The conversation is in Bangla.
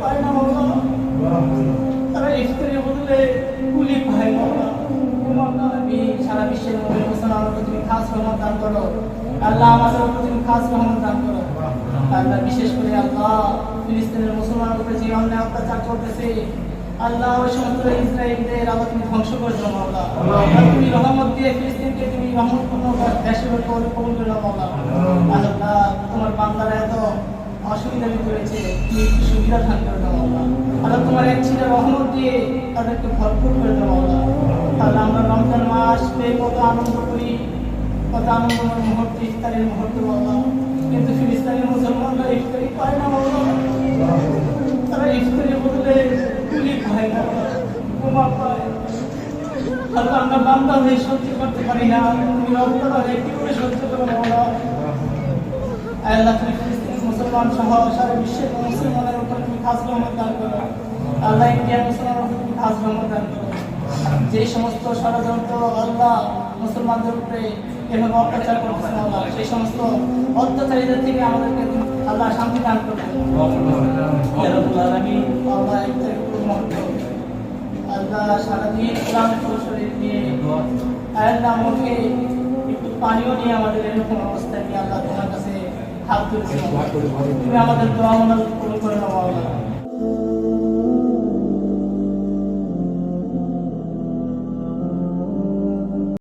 পায় না মাওলা তারা ইফতারের বদলে কুলি পায় মাওলা মাওলা আমি সারা বিশ্বের নবী হোসেন আমার প্রতি খাস রহমত দান করো আল্লাহ আমাদের প্রতি খাস রহমত দান করো আল্লাহ বিশেষ করে আল্লাহ ফিলিস্তিনের মুসলমান উপরে যে অন্যায় অত্যাচার করতেছে আল্লাহ ওই সমস্ত ইসরায়েলদের আবার তুমি ধ্বংস করে দাও মাওলা তুমি রহমত দিয়ে ফিলিস্তিনকে তুমি রহমতপূর্ণ দেশে কবল করে দাও মাওলা আল্লাহ তোমার বান্দারা এত অসুবিধা রয়েছে করে দাও আল্লাহ তোমার এক ছিটা রহমত দিয়ে তাদেরকে ভরপুর করে দাও আল্লাহ আমরা রমজান মাস পেয়ে কত আনন্দ করি কত আনন্দময় মুহূর্ত ইফতারের মুহূর্ত আল্লাহ কিন্তু ফিলিস্তানি মুসলমানরা ইফতারি পায় না আল্লাহ তারা ইফতারের বদলে পায় না বোমা পায় আল্লাহ আমরা বান্দা হয়ে সহ্য করতে পারি না তুমি রব্বানা হয়ে কি করে সহ্য করো আল্লাহ আল্লাহ তুমি ফিলিস্তিনি মুসলমান সহ সারা বিশ্বের মুসলমানের উপর তুমি খাস রহমত দান করো আল্লাহ ইন্ডিয়ার মুসলমানের উপর তুমি খাস রহমত দান করো যে সমস্ত ষড়যন্ত্র আল্লাহ মুসলমানদের উপরে এভাবে অত্যাচার করতেছেন আল্লাহ সেই সমস্ত অত্যাচারীদের থেকে আমাদেরকে আল্লাহ শান্তি দান করবে আল্লাহ আল্লাহ সারাদিন কোরআন শরীর দিয়ে আল্লাহ মুখে একটু পানিও নিয়ে আমাদের এরকম অবস্থা নিয়ে আল্লাহ তোমার কাছে হাত তুলছি তুমি আমাদের দোয়া মনে করে নাও আল্লাহ।